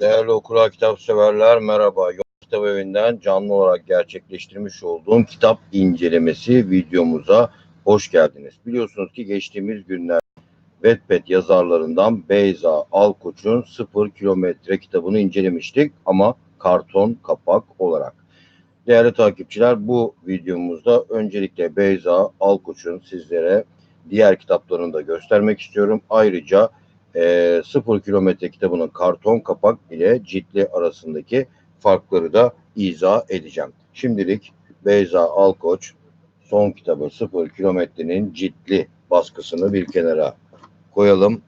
Değerli okura kitap severler merhaba. Yok Kitap Evi'nden canlı olarak gerçekleştirmiş olduğum kitap incelemesi videomuza hoş geldiniz. Biliyorsunuz ki geçtiğimiz günler Wattpad yazarlarından Beyza Alkoç'un 0 kilometre kitabını incelemiştik ama karton kapak olarak. Değerli takipçiler bu videomuzda öncelikle Beyza Alkoç'un sizlere diğer kitaplarını da göstermek istiyorum. Ayrıca e, 0 kilometre kitabının karton kapak ile ciltli arasındaki farkları da izah edeceğim. Şimdilik Beyza Alkoç son kitabı 0 kilometrenin ciltli baskısını bir kenara koyalım.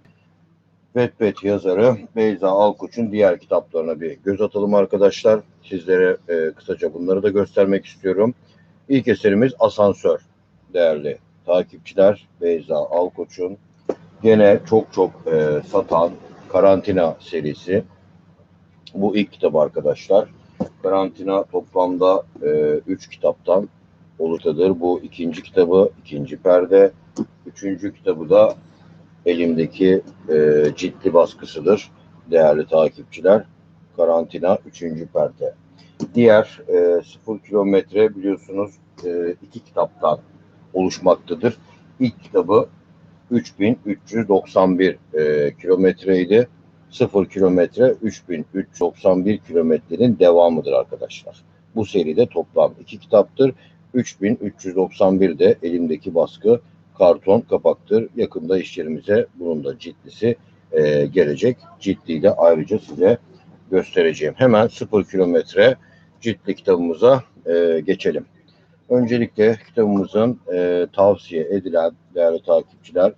Wattpad yazarı Beyza Alkoç'un diğer kitaplarına bir göz atalım arkadaşlar. Sizlere e, kısaca bunları da göstermek istiyorum. İlk eserimiz Asansör değerli takipçiler. Beyza Alkoç'un gene çok çok e, satan Karantina serisi. Bu ilk kitap arkadaşlar. Karantina toplamda 3 kitaptan oluştadır. Bu ikinci kitabı, ikinci perde. Üçüncü kitabı da elimdeki e, ciddi baskısıdır değerli takipçiler. Karantina üçüncü perde. Diğer e, 0 kilometre biliyorsunuz e, iki kitaptan oluşmaktadır. İlk kitabı 3391 e, kilometreydi. 0 kilometre 3391 kilometrenin devamıdır arkadaşlar. Bu seride toplam iki kitaptır. 3391 de elimdeki baskı karton kapaktır. Yakında işlerimize bunun da ciddisi e, gelecek. Ciddiyi de ayrıca size göstereceğim. Hemen 0 kilometre ciddi kitabımıza e, geçelim. Öncelikle kitabımızın e, tavsiye edilen değerli takipçiler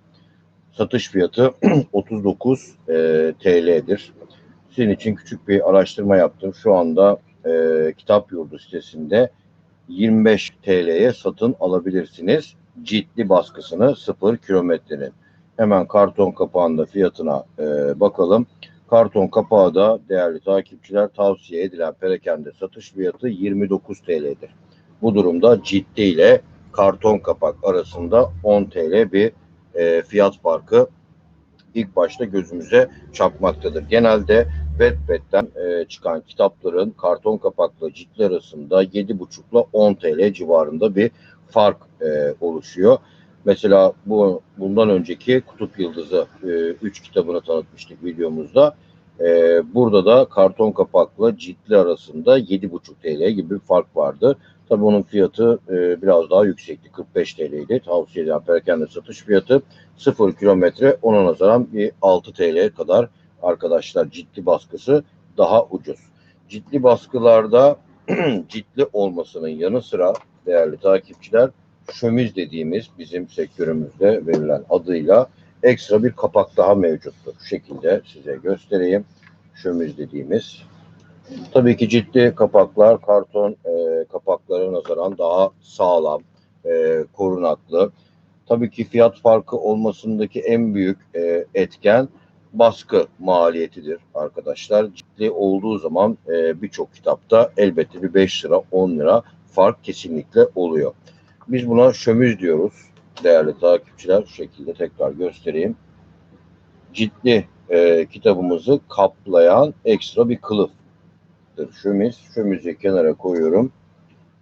satış fiyatı 39 e, TL'dir. Sizin için küçük bir araştırma yaptım. Şu anda e, Kitap Yurdu sitesinde 25 TL'ye satın alabilirsiniz. Ciddi baskısını 0 kilometrenin. Hemen karton kapağında fiyatına e, bakalım. Karton kapağı da değerli takipçiler tavsiye edilen perakende satış fiyatı 29 TL'dir. Bu durumda ciddi ile karton kapak arasında 10 TL bir e, fiyat farkı ilk başta gözümüze çarpmaktadır. Genelde Wattpad'den e, çıkan kitapların karton kapakla ciddi arasında 7,5 ile 10 TL civarında bir fark e, oluşuyor. Mesela bu bundan önceki Kutup Yıldızı 3 e, kitabını tanıtmıştık videomuzda. E, burada da karton kapakla ciddi arasında 7,5 TL gibi bir fark vardı. Tabii onun fiyatı e, biraz daha yüksekti. 45 TL idi. Tavsiye edilen perakende satış fiyatı 0 kilometre ona nazaran bir 6 TL'ye kadar arkadaşlar ciddi baskısı daha ucuz. Ciddi baskılarda ciddi olmasının yanı sıra değerli takipçiler şömiz dediğimiz bizim sektörümüzde verilen adıyla ekstra bir kapak daha mevcuttur. Şu şekilde size göstereyim. Şömiz dediğimiz Tabii ki ciddi kapaklar karton e, kapaklara nazaran daha sağlam, e, korunaklı. Tabii ki fiyat farkı olmasındaki en büyük e, etken baskı maliyetidir arkadaşlar. Ciddi olduğu zaman e, birçok kitapta elbette bir 5 lira 10 lira fark kesinlikle oluyor. Biz buna şömüz diyoruz değerli takipçiler. Şu şekilde tekrar göstereyim. Ciddi e, kitabımızı kaplayan ekstra bir kılıf olacaktır şömiz. Şömizi kenara koyuyorum.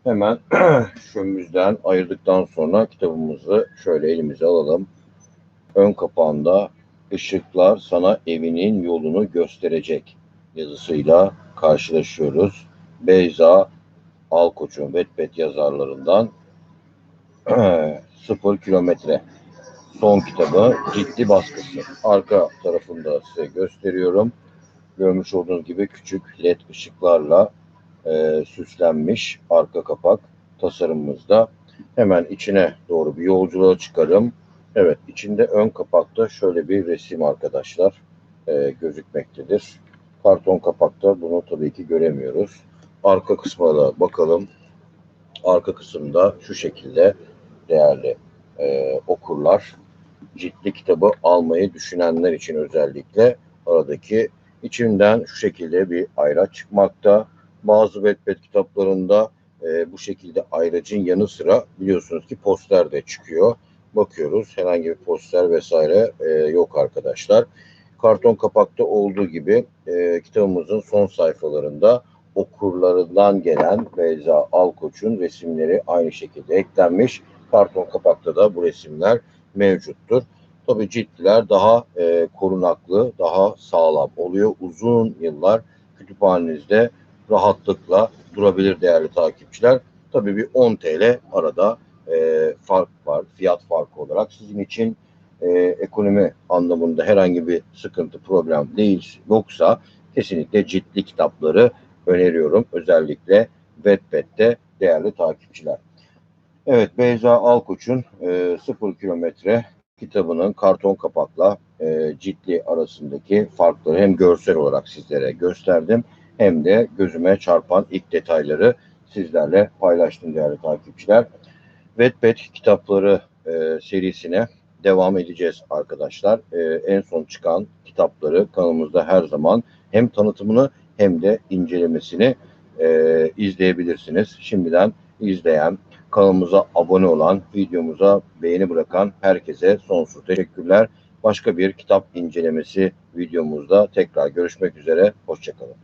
Hemen şömizden ayırdıktan sonra kitabımızı şöyle elimize alalım. Ön kapağında ışıklar sana evinin yolunu gösterecek yazısıyla karşılaşıyoruz. Beyza Alkoç'un Wattpad yazarlarından Sıfır Kilometre son kitabı ciddi baskısı. Arka tarafında size gösteriyorum. Görmüş olduğunuz gibi küçük led ışıklarla e, süslenmiş arka kapak tasarımımızda. Hemen içine doğru bir yolculuğa çıkarım. Evet içinde ön kapakta şöyle bir resim arkadaşlar e, gözükmektedir. Karton kapakta bunu tabii ki göremiyoruz. Arka kısmına da bakalım. Arka kısımda şu şekilde değerli e, okurlar ciddi kitabı almayı düşünenler için özellikle aradaki İçinden şu şekilde bir ayraç çıkmakta. Bazı Wattpad kitaplarında e, bu şekilde ayracın yanı sıra biliyorsunuz ki poster de çıkıyor. Bakıyoruz herhangi bir poster vesaire e, yok arkadaşlar. Karton kapakta olduğu gibi e, kitabımızın son sayfalarında okurlarından gelen Beyza Alkoç'un resimleri aynı şekilde eklenmiş. Karton kapakta da bu resimler mevcuttur. Tabii ciltler daha e, korunaklı, daha sağlam oluyor. Uzun yıllar kütüphanenizde rahatlıkla durabilir değerli takipçiler. Tabii bir 10 TL arada e, fark var, fiyat farkı olarak. Sizin için e, ekonomi anlamında herhangi bir sıkıntı, problem değil yoksa kesinlikle ciltli kitapları öneriyorum. Özellikle Wattpad'de değerli takipçiler. Evet Beyza Alkoç'un e, 0 kilometre kitabının karton kapakla e, ciltli arasındaki farkları hem görsel olarak sizlere gösterdim hem de gözüme çarpan ilk detayları sizlerle paylaştım değerli takipçiler. Wattpad kitapları e, serisine devam edeceğiz arkadaşlar. E, en son çıkan kitapları kanalımızda her zaman hem tanıtımını hem de incelemesini e, izleyebilirsiniz. Şimdiden izleyen, kanalımıza abone olan, videomuza beğeni bırakan herkese sonsuz teşekkürler. Başka bir kitap incelemesi videomuzda tekrar görüşmek üzere. Hoşçakalın.